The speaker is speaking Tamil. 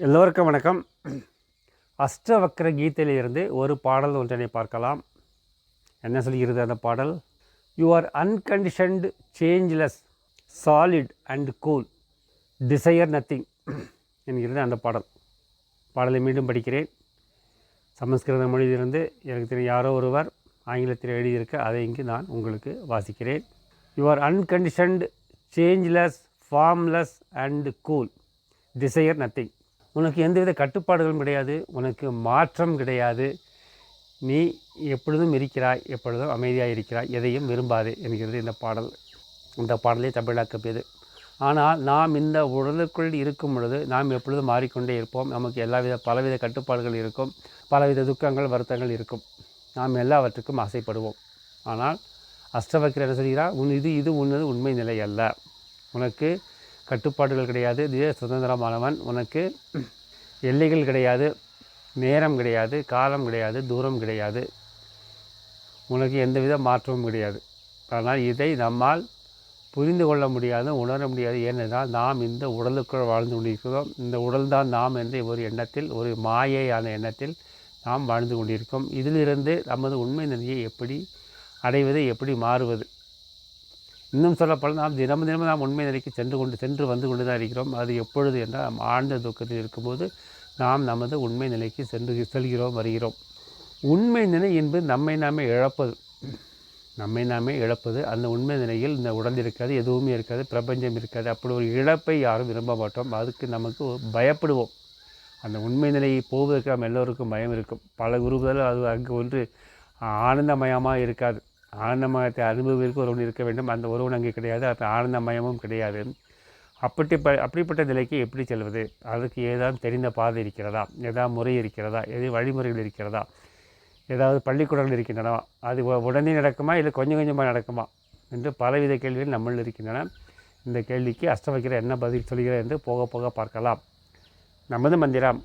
எல்லோருக்கும் வணக்கம். அஷ்டவக்ர கீதையிலிருந்து ஒரு பாடல் ஒன்றினை பார்க்கலாம். என்ன சொல்கிறது அந்த பாடல்? You are unconditioned changeless solid and cool desire nothing என்கிறது அந்த பாடல். பாடலை மீண்டும் படிக்கிறேன். சமஸ்கிருத மொழியிலிருந்து எனக்கு தெரியும் யாரோ ஒருவர் ஆங்கிலத்தில் எழுதியிருக்க அதை இங்கு நான் உங்களுக்கு வாசிக்கிறேன். You are unconditioned changeless formless and cool desire nothing உனக்கு எந்தவித கட்டுப்பாடுகளும் கிடையாது உனக்கு மாற்றம் கிடையாது. நீ எப்பொழுதும் இருக்கிறாய் எப்பொழுதும் அமைதியாக இருக்கிறாய் எதையும் விரும்பாதே என்கிறது இந்த பாடல். இந்த பாடலை தமிழாக்கப்பது ஆனால் நாம் இந்த உடலுக்குள் இருக்கும் பொழுது நாம் எப்பொழுதும் மாறிக்கொண்டே இருப்போம். நமக்கு எல்லாவித பலவித கட்டுப்பாடுகள் இருக்கும் பலவித துக்கங்கள் வருத்தங்கள் இருக்கும். நாம் எல்லாவற்றுக்கும் ஆசைப்படுவோம். ஆனால் அஷ்டவக்கிர என்ன சொல்கிறார்? உன் இது இது உன்னது உண்மை நிலை அல்ல. உனக்கு கட்டுப்பாடுகள் கிடையாது இது சுதந்திரமானவன். உனக்கு எல்லைகள் கிடையாது நேரம் கிடையாது காலம் கிடையாது தூரம் கிடையாது. உனக்கு எந்தவித மாற்றமும் கிடையாது. ஆனால் இதை நம்மால் புரிந்து கொள்ள முடியாது உணர முடியாது. ஏனென்றால் நாம் இந்த உடலுக்குள் வாழ்ந்து கொண்டிருக்கிறோம். இந்த உடல்தான் நாம் என்ற ஒரு எண்ணத்தில் ஒரு மாயையான எண்ணத்தில் நாம் வாழ்ந்து கொண்டிருக்கோம் இதிலிருந்து நமது உண்மை நிலையை எப்படி அடைவது எப்படி மாறுவது? இன்னும் சொல்லப்போனால் நாம் தினம் தினமும் நாம் உண்மை நிலைக்கு சென்று கொண்டு சென்று வந்து கொண்டு தான் இருக்கிறோம். அது எப்பொழுது என்றால் நாம் ஆழ்ந்த துக்கத்தில் இருக்கும்போது நாம் நமது உண்மை நிலைக்கு சென்று செல்கிறோம் வருகிறோம். உண்மை நிலை என்பது நம்மை நாமே இழப்பது. நம்மை நாமே இழப்பது. அந்த உண்மை நிலையில் இந்த உடல் இருக்காது எதுவுமே இருக்காது பிரபஞ்சம் இருக்காது. அப்படி ஒரு இழப்பை யாரும் விரும்ப மாட்டோம். அதுக்கு நமக்கு பயப்படுவோம். அந்த உண்மை நிலையை போவதற்கு நம்ம எல்லோருக்கும் பயம் இருக்கும். பல குருக்கள் அது அங்கு ஒன்று ஆனந்தமயமாக இருக்காது. ஆனந்தமயத்தை அனுபவிற்கு ஒருவன் இருக்க வேண்டும். அந்த ஒருவன் அங்கே கிடையாது. அது ஆனந்தமயமும் கிடையாது. அப்படி ப அப்படிப்பட்ட நிலைக்கு எப்படி செல்வது? அதுக்கு ஏதாவது தெரிந்த பாதை இருக்கிறதா? ஏதாவது முறை இருக்கிறதா? எது வழிமுறைகள் இருக்கிறதா? ஏதாவது பள்ளிக்கூடங்கள் இருக்கின்றனவா அது உடனே நடக்குமா? இல்லை கொஞ்சம் கொஞ்சமாக நடக்குமா? என்று பலவித கேள்விகள் நம்மள் இருக்கின்றன. இந்த கேள்விக்கு அஷ்டமிக்கிற என்ன பதில் சொல்கிறார் என்று போக போக பார்க்கலாம். நமது மந்திரம்